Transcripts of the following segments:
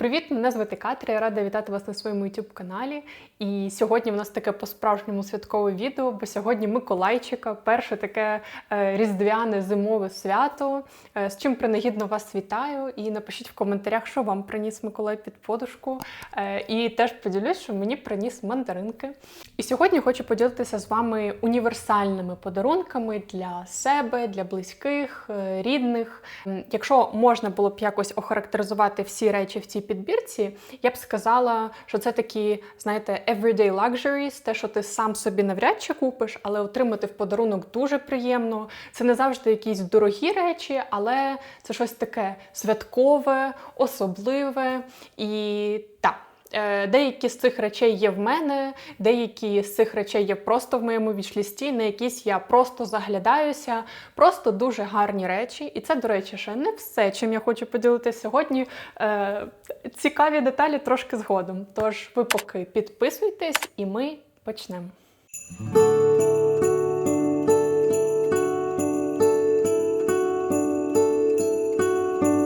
Привіт, мене звати Катря. Я рада вітати вас на своєму youtube каналі. І сьогодні в нас таке по-справжньому святкове відео, бо сьогодні Миколайчика, перше таке е, різдвяне зимове свято. Е, з чим принагідно вас вітаю. І напишіть в коментарях, що вам приніс Миколай під подушку. Е, і теж поділюсь, що мені приніс мандаринки. І сьогодні хочу поділитися з вами універсальними подарунками для себе, для близьких, рідних. Якщо можна було б якось охарактеризувати всі речі в цій підбірці, я б сказала, що це такі, знаєте, everyday luxuries, те, що ти сам собі навряд чи купиш, але отримати в подарунок дуже приємно. Це не завжди якісь дорогі речі, але це щось таке святкове, особливе і так. Е, Деякі з цих речей є в мене, деякі з цих речей є просто в моєму вічлісті, на якісь я просто заглядаюся. Просто дуже гарні речі. І це, до речі, ще не все, чим я хочу поділитися сьогодні. Е, Цікаві деталі трошки згодом. Тож ви поки підписуйтесь, і ми почнемо.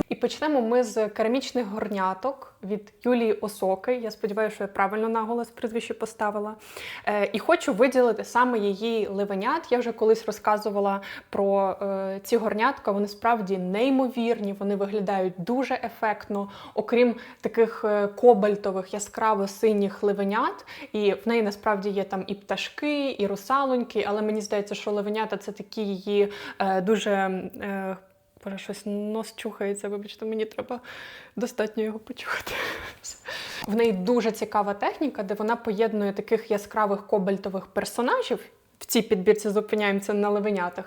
І почнемо ми з керамічних горняток від Юлії Осоки. Я сподіваюся, що я правильно наголос прізвище поставила. Е, і хочу виділити саме її ливенят. Я вже колись розказувала про е, ці горнятка. Вони справді неймовірні, вони виглядають дуже ефектно, окрім таких е, кобальтових, яскраво синіх ливенят. І в неї насправді є там і пташки, і русалоньки, але мені здається, що ливенята це такі її е, дуже. Е, Боже, щось нос чухається, вибачте, мені треба достатньо його почухати. В неї дуже цікава техніка, де вона поєднує таких яскравих кобальтових персонажів. В цій підбірці зупиняємося на левенятах.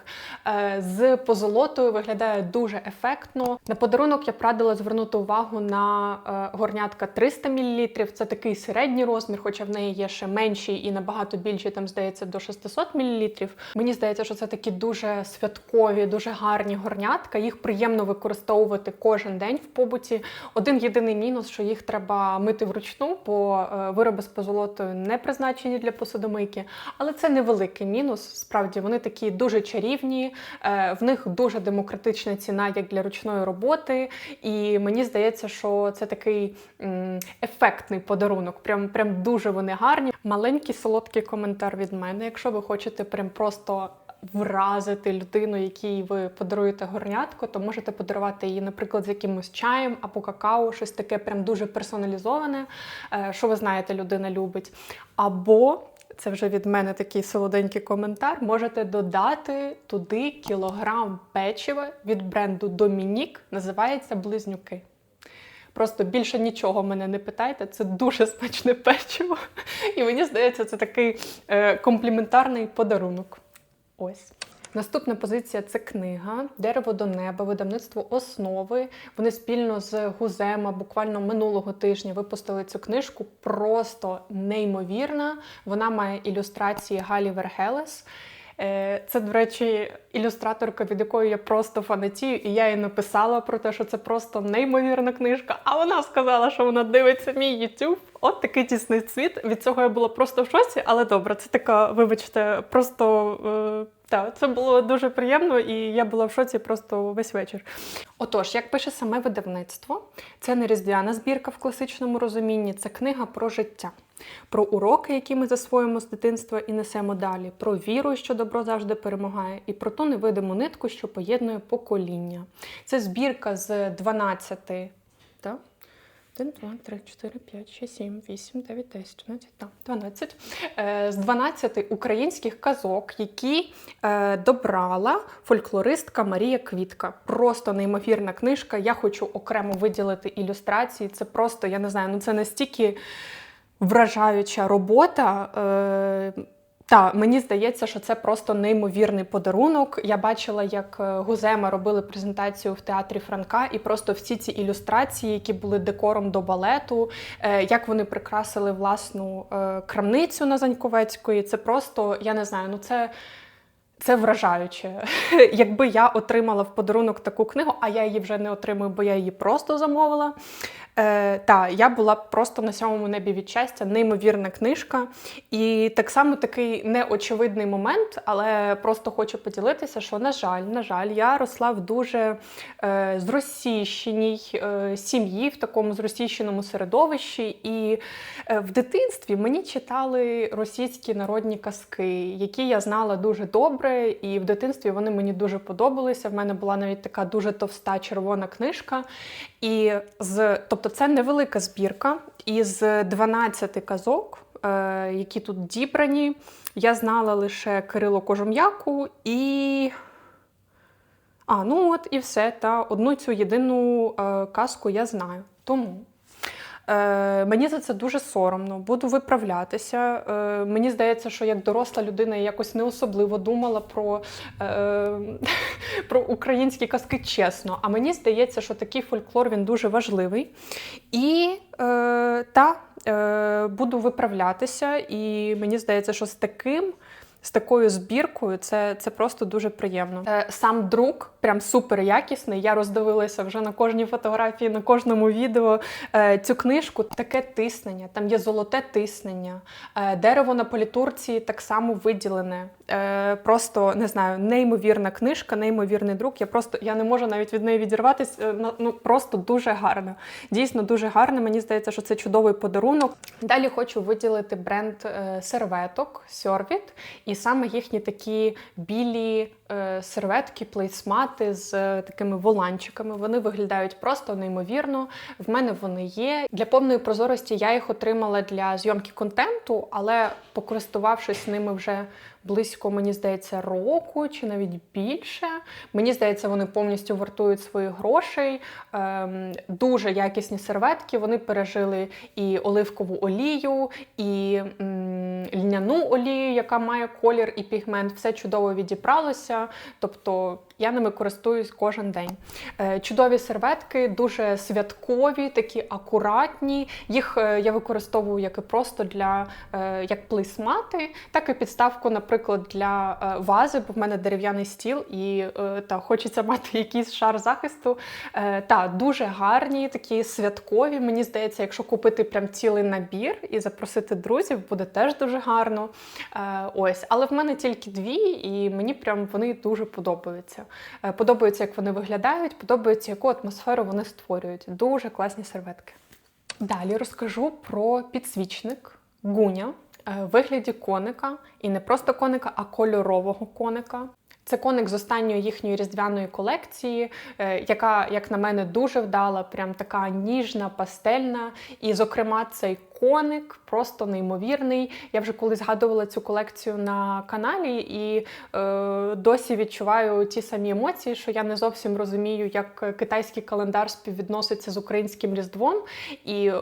Е, З позолотою виглядає дуже ефектно. На подарунок я прадила звернути увагу на е, горнятка 300 мл. Це такий середній розмір, хоча в неї є ще менші і набагато більші, там здається, до 600 мл. Мені здається, що це такі дуже святкові, дуже гарні горнятка. Їх приємно використовувати кожен день в побуті. Один єдиний мінус, що їх треба мити вручну, бо е, вироби з позолотою не призначені для посудомийки. Але це невеликий мінус. Справді вони такі дуже чарівні, е, в них дуже демократична ціна, як для ручної роботи. І мені здається, що це такий ефектний подарунок. Прям, прям дуже вони гарні. Маленький солодкий коментар від мене. Якщо ви хочете прям просто. Вразити людину, якій ви подаруєте горнятку, то можете подарувати її, наприклад, з якимось чаєм або какао, щось таке прям дуже персоналізоване, е, що ви знаєте, людина любить. Або це вже від мене такий солоденький коментар. Можете додати туди кілограм печива від бренду Домінік, називається Близнюки. Просто більше нічого мене не питайте, це дуже смачне печиво. І мені здається, це такий е, компліментарний подарунок. Ось. Наступна позиція це книга Дерево до неба, видавництво основи. Вони спільно з Гузема буквально минулого тижня випустили цю книжку. Просто неймовірна. Вона має ілюстрації Галі Вергелес. Е, Це, до речі, ілюстраторка, від якої я просто фанатію, і я їй написала про те, що це просто неймовірна книжка. А вона сказала, що вона дивиться мій YouTube. От такий тісний світ. Від цього я була просто в шоці, але добре, це така, вибачте, просто. Е так, це було дуже приємно, і я була в шоці просто весь вечір. Отож, як пише саме видавництво, це не різдвяна збірка в класичному розумінні, це книга про життя, про уроки, які ми засвоїмо з дитинства і несемо далі, про віру, що добро завжди перемагає, і про ту невидиму нитку, що поєднує покоління. Це збірка з 12. Так? 1, 2, 3, 4, 5, 6, 7, 8, 9, 10, 11, так, 12. Е, З 12 українських казок, які е, добрала фольклористка Марія Квітка. Просто неймовірна книжка. Я хочу окремо виділити ілюстрації. Це просто, я не знаю, ну це настільки вражаюча робота. Е, та мені здається, що це просто неймовірний подарунок. Я бачила, як е, Гузема робили презентацію в театрі Франка, і просто всі ці ілюстрації, які були декором до балету, е, як вони прикрасили власну е, крамницю на Заньковецької. Це просто я не знаю, ну це. Це вражаюче. Якби я отримала в подарунок таку книгу, а я її вже не отримую, бо я її просто замовила. Е, та, я була просто на сьомому небі від щастя, неймовірна книжка. І так само такий неочевидний момент, але просто хочу поділитися, що, на жаль, на жаль, я росла в дуже е, зросійщеній е, сім'ї, в такому зросійщеному середовищі. І е, в дитинстві мені читали російські народні казки, які я знала дуже добре, і в дитинстві вони мені дуже подобалися. В мене була навіть така дуже товста червона книжка. І з, тобто це невелика збірка із 12 казок, е, які тут дібрані. Я знала лише Кирило Кожум'яку і. А, ну от і все. Та одну цю єдину е, казку я знаю. Тому. Е, мені за це дуже соромно, буду виправлятися. Е, мені здається, що як доросла людина я якось не особливо думала про, е, про українські казки чесно. А мені здається, що такий фольклор він дуже важливий. І е, та, е, буду виправлятися, і мені здається, що з таким. З такою збіркою це це просто дуже приємно. Е, Сам друк прям супер якісний. Я роздивилася вже на кожній фотографії, на кожному відео е, цю книжку. Таке тиснення, там є золоте тиснення, е, дерево на політурці так само виділене. Е, Просто не знаю, неймовірна книжка, неймовірний друк. Я просто я не можу навіть від неї відірватися. Е, Ну просто дуже гарно. Дійсно дуже гарно. Мені здається, що це чудовий подарунок. Далі хочу виділити бренд е, серветок Сьорвіт. І саме їхні такі білі серветки, плейсмати з такими воланчиками. Вони виглядають просто неймовірно. В мене вони є. Для повної прозорості я їх отримала для зйомки контенту, але покористувавшись ними вже близько, мені здається, року чи навіть більше. Мені здається, вони повністю вартують своїх грошей. Ем, дуже якісні серветки. Вони пережили і оливкову олію, і м, льняну олію, яка має колір і пігмент. Все чудово відібралося. Тобто я ними користуюсь кожен день. Е, чудові серветки, дуже святкові, такі акуратні. Їх е, я використовую як і просто для е, як плейсмати, так і підставку, наприклад, для е, вази, бо в мене дерев'яний стіл і е, та хочеться мати якийсь шар захисту. Е, та дуже гарні, такі святкові. Мені здається, якщо купити прям цілий набір і запросити друзів, буде теж дуже гарно. Ось, але в мене тільки дві, і мені прям вони дуже подобаються. Подобається, як вони виглядають, подобається, яку атмосферу вони створюють. Дуже класні серветки. Далі розкажу про підсвічник гуня в вигляді коника, і не просто коника, а кольорового коника. Це коник з останньої їхньої різдвяної колекції, е, яка, як на мене, дуже вдала, прям така ніжна, пастельна. І, зокрема, цей коник просто неймовірний. Я вже коли згадувала цю колекцію на каналі і е, досі відчуваю ті самі емоції, що я не зовсім розумію, як китайський календар співвідноситься з українським різдвом. І е,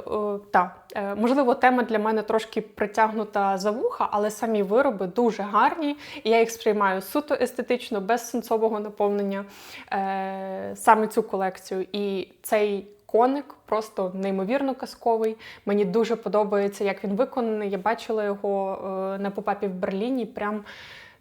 та, е, можливо, тема для мене трошки притягнута за вуха, але самі вироби дуже гарні. І я їх сприймаю суто естетично, без сенсового наповнення е, саме цю колекцію. І цей коник просто неймовірно казковий. Мені дуже подобається, як він виконаний. Я бачила його е, на попапі в Берліні. Прям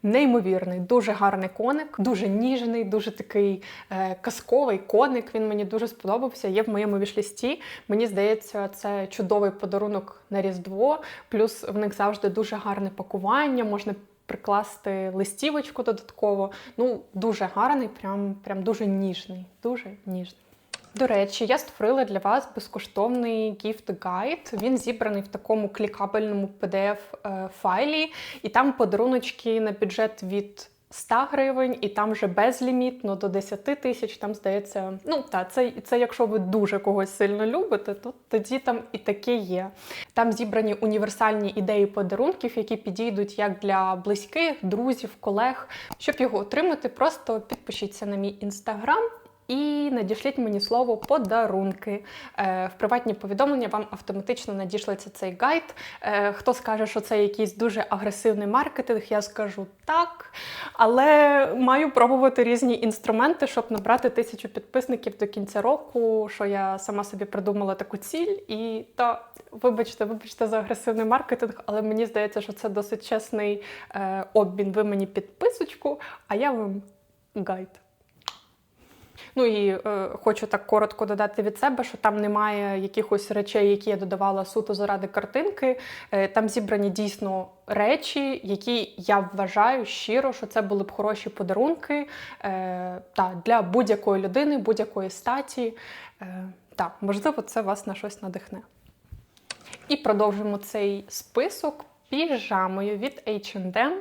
Неймовірний, дуже гарний коник, дуже ніжний, дуже такий е, казковий коник. Він мені дуже сподобався. Є в моєму вішлісті. Мені здається, це чудовий подарунок на Різдво. Плюс в них завжди дуже гарне пакування. Можна прикласти листівочку додатково. Ну, дуже гарний, прям, прям дуже ніжний. Дуже ніжний. До речі, я створила для вас безкоштовний guide. Він зібраний в такому клікабельному PDF-файлі, і там подаруночки на бюджет від 100 гривень, і там вже безлімітно до 10 тисяч. Там здається, ну та це, це якщо ви дуже когось сильно любите, то тоді там і таке є. Там зібрані універсальні ідеї подарунків, які підійдуть як для близьких, друзів, колег. Щоб його отримати, просто підпишіться на мій інстаграм. І надішліть мені слово подарунки. Е, в приватні повідомлення вам автоматично надішлеться цей гайд. Е, хто скаже, що це якийсь дуже агресивний маркетинг, я скажу так. Але маю пробувати різні інструменти, щоб набрати тисячу підписників до кінця року, що я сама собі придумала таку ціль. І та, вибачте, вибачте за агресивний маркетинг, але мені здається, що це досить чесний е, обмін. Ви мені підписочку, а я вам гайд. Ну і е, хочу так коротко додати від себе, що там немає якихось речей, які я додавала суто заради картинки. Е, там зібрані дійсно речі, які я вважаю щиро, що це були б хороші подарунки е, та, для будь-якої людини, будь-якої статі. Е, та, можливо, це вас на щось надихне. І продовжимо цей список піжамою від H&M.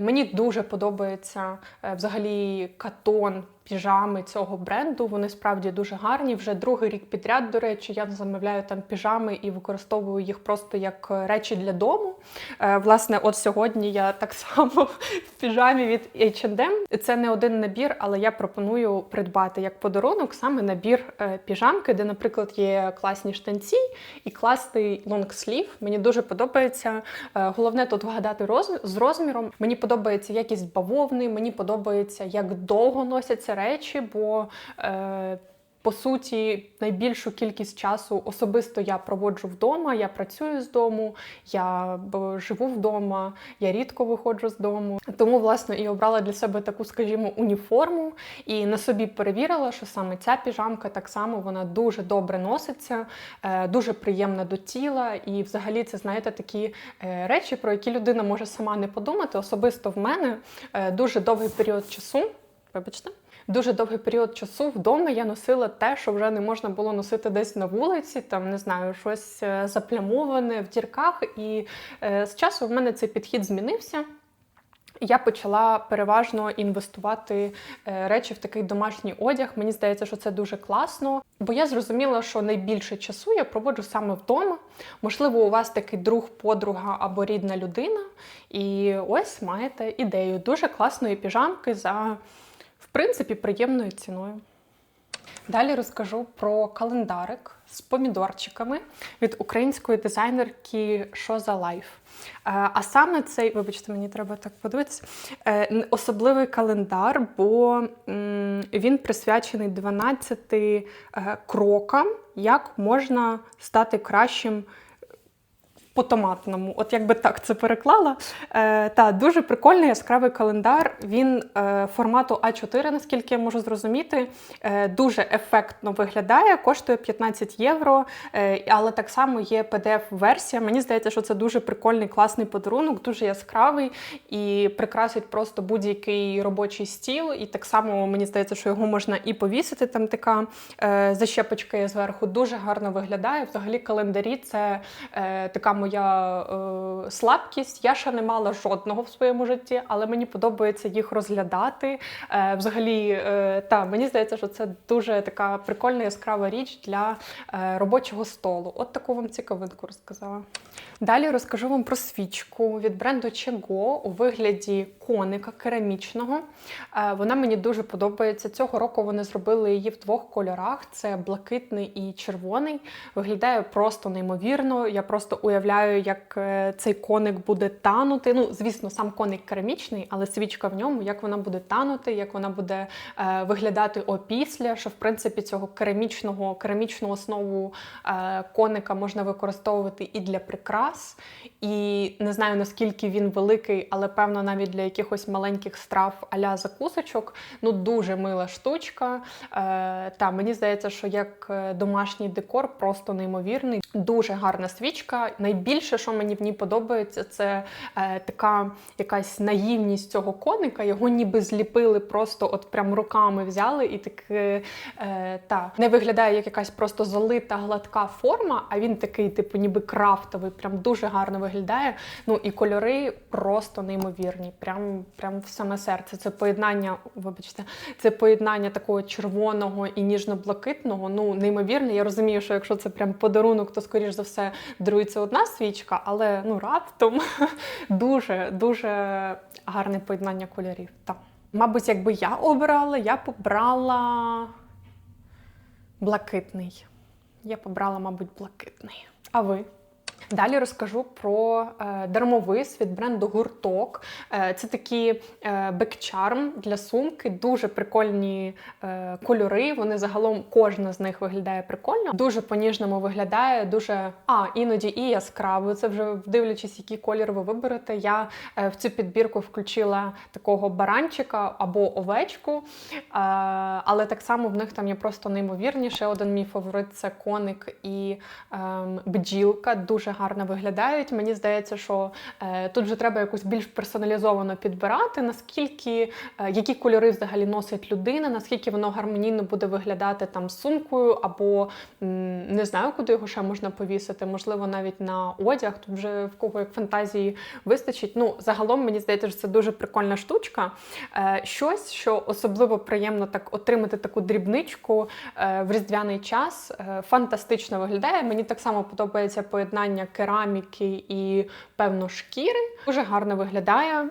Мені дуже подобається е, взагалі катон піжами цього бренду. Вони справді дуже гарні. Вже другий рік підряд, до речі, я замовляю там піжами і використовую їх просто як е, речі для дому. Е, Власне, от сьогодні я так само в піжамі від H&M. Це не один набір, але я пропоную придбати як подарунок саме набір е, піжамки, де, наприклад, є класні штанці і класний лонгслів. Мені дуже подобається. Головне тут вгадати роз... з розміром. Мені подобається якість бавовни, мені подобається, як довго носяться речі, бо. Е, по суті, найбільшу кількість часу особисто я проводжу вдома, я працюю з дому, я живу вдома, я рідко виходжу з дому. Тому, власне, і обрала для себе таку, скажімо, уніформу, і на собі перевірила, що саме ця піжамка так само вона дуже добре носиться, е, дуже приємна до тіла. І взагалі це, знаєте, такі е, речі, про які людина може сама не подумати. Особисто в мене е, дуже довгий період часу. Вибачте. Дуже довгий період часу вдома я носила те, що вже не можна було носити десь на вулиці, там не знаю, щось е, заплямоване в дірках. І е, з часу в мене цей підхід змінився. Я почала переважно інвестувати е, речі в такий домашній одяг. Мені здається, що це дуже класно, бо я зрозуміла, що найбільше часу я проводжу саме вдома. Можливо, у вас такий друг, подруга або рідна людина. І ось маєте ідею дуже класної піжамки за, принципі, приємною ціною. Далі розкажу про календарик з помідорчиками від української дизайнерки Що за лайф. Е, А саме цей, вибачте, мені треба так подивитися, е, особливий календар, бо він присвячений 12 е, крокам, як можна стати кращим по томатному, от якби так це переклала. Е, та дуже прикольний яскравий календар. Він е, формату А4, наскільки я можу зрозуміти, е, дуже ефектно виглядає, коштує 15 євро, е, але так само є PDF-версія. Мені здається, що це дуже прикольний, класний подарунок, дуже яскравий і прикрасить просто будь-який робочий стіл. І так само мені здається, що його можна і повісити. Там така е, защепочка є зверху. Дуже гарно виглядає. Взагалі, календарі це е, така моя е, слабкість. Я ще не мала жодного в своєму житті, але мені подобається їх розглядати. Е, взагалі, е, та мені здається, що це дуже така прикольна яскрава річ для е, робочого столу. От таку вам цікавинку розказала. Далі розкажу вам про свічку від бренду Chego у вигляді коника керамічного. Е, Вона мені дуже подобається. Цього року вони зробили її в двох кольорах: це блакитний і червоний. Виглядає просто неймовірно. Я просто уявляю, як е, цей коник буде танути. Ну, звісно, сам коник керамічний, але свічка в ньому, як вона буде танути, як вона буде е, виглядати опісля, що в принципі цього керамічного керамічну основу е, коника можна використовувати і для прикрас. І не знаю наскільки він великий, але певно навіть для якихось маленьких страв аля закусочок. Ну дуже мила штучка. Е, та мені здається, що як е, домашній декор просто неймовірний. Дуже гарна свічка. Найбільше, що мені в ній подобається, це е, така якась наївність цього коника. Його ніби зліпили просто от прям руками взяли і так е, та не виглядає як якась просто залита гладка форма, а він такий, типу, ніби крафтовий, прям дуже гарно виглядає. Ну і кольори просто неймовірні. Прям, прям в саме серце. Це поєднання, вибачте, це поєднання такого червоного і ніжно-блакитного. Ну, неймовірне. Я розумію, що якщо це прям подарунок, то скоріш за все дарується одна свічка, але ну раптом дуже дуже гарне поєднання кольорів. Так. Мабуть, якби я обрала, я побрала блакитний. Я побрала, мабуть, блакитний. А ви? Далі розкажу про е, дермовис від бренду Гурток. Е, це такі е, бекчарм для сумки, дуже прикольні е, кольори. Вони загалом кожна з них виглядає прикольно. Дуже по-ніжному виглядає, дуже а іноді і яскраво. Це вже дивлячись, який колір ви виберете. Я е, в цю підбірку включила такого баранчика або овечку, е, але так само в них там є просто неймовірні. Ще один мій фаворит це коник і ем, бджілка. Дуже гарно виглядають. Мені здається, що е, тут вже треба якось більш персоналізовано підбирати, наскільки е, які кольори взагалі носить людина, наскільки воно гармонійно буде виглядати там з сумкою, або не знаю, куди його ще можна повісити. Можливо, навіть на одяг. Тут вже в кого як фантазії вистачить. Ну, загалом мені здається, що це дуже прикольна штучка. Е, щось, що особливо приємно так отримати таку дрібничку в різдвяний час. Фантастично виглядає. Мені так само подобається поєднання кераміки і певно шкіри. Дуже гарно виглядає.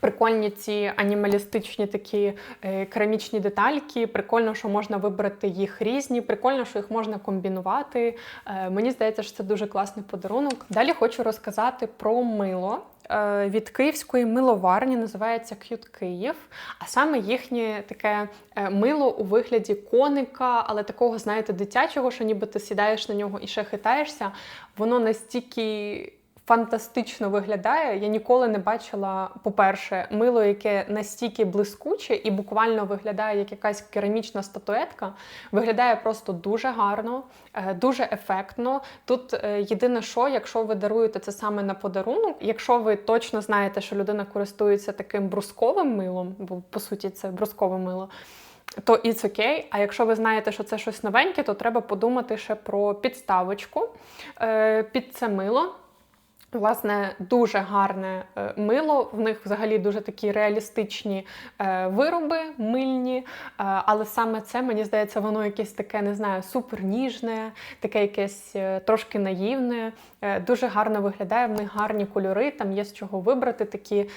Прикольні ці анімалістичні такі е, керамічні детальки. Прикольно, що можна вибрати їх різні. Прикольно, що їх можна комбінувати. Е, мені здається, що це дуже класний подарунок. Далі хочу розказати про мило. Е, Від київської миловарні називається К'ют Київ, а саме їхнє таке е, мило у вигляді коника, але такого, знаєте, дитячого, що ніби ти сідаєш на нього і ще хитаєшся. Воно настільки фантастично виглядає. Я ніколи не бачила, по-перше, мило, яке настільки блискуче і буквально виглядає як якась керамічна статуетка. Виглядає просто дуже гарно, е, дуже ефектно. Тут е, єдине, що, якщо ви даруєте це саме на подарунок, якщо ви точно знаєте, що людина користується таким брусковим милом, бо по суті це брускове мило. То it's окей. А якщо ви знаєте, що це щось новеньке, то треба подумати ще про підставочку е, під це мило. Власне, дуже гарне е, мило. В них взагалі дуже такі реалістичні е, вироби, мильні. Е, але саме це, мені здається, воно якесь таке, не знаю, суперніжне, таке якесь трошки наївне. Дуже гарно виглядає, в них гарні кольори, там є з чого вибрати такі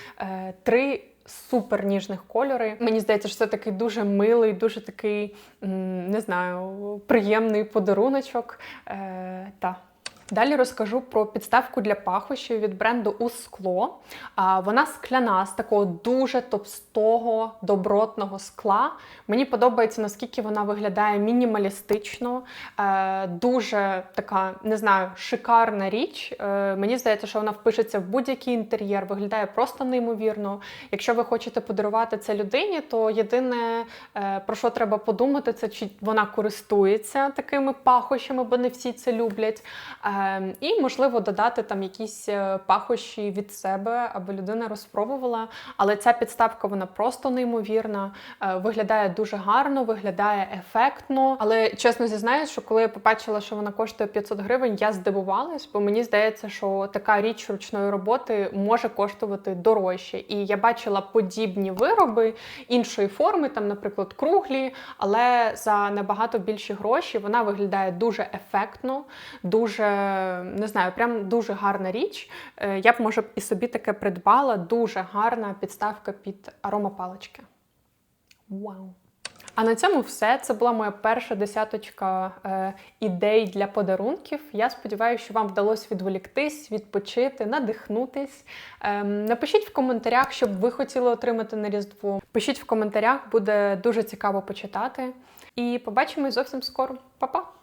три. Супер ніжних кольори. Мені здається, що це такий дуже милий, дуже такий, не знаю, приємний подаруночок. Е, та. Далі розкажу про підставку для пахощів від бренду Ускло. А, Вона скляна з такого дуже товстого, добротного скла. Мені подобається, наскільки вона виглядає мінімалістично, е, дуже така, не знаю, шикарна річ. Е, Мені здається, що вона впишеться в будь-який інтер'єр, виглядає просто неймовірно. Якщо ви хочете подарувати це людині, то єдине, е, про що треба подумати, це чи вона користується такими пахощами, бо не всі це люблять. Е, І, можливо, додати там якісь е, пахощі від себе, аби людина розпробувала. Але ця підставка вона просто неймовірна, е, виглядає дуже гарно, виглядає ефектно. Але чесно зізнаюсь, що коли я побачила, що вона коштує 500 гривень, я здивувалась, бо мені здається, що така річ ручної роботи може коштувати дорожче. І я бачила подібні вироби іншої форми, там, наприклад, круглі, але за набагато більші гроші вона виглядає дуже ефектно, дуже не знаю, прям дуже гарна річ. Е, Я б може і собі таке придбала. Дуже гарна підставка під аромапалички. Вау! А на цьому все. Це була моя перша десяточка е, ідей для подарунків. Я сподіваюся, що вам вдалося відволіктись, відпочити, надихнутись. Ем, напишіть в коментарях, що б ви хотіли отримати на Різдво. Пишіть в коментарях, буде дуже цікаво почитати. І побачимось зовсім скоро. Па-па!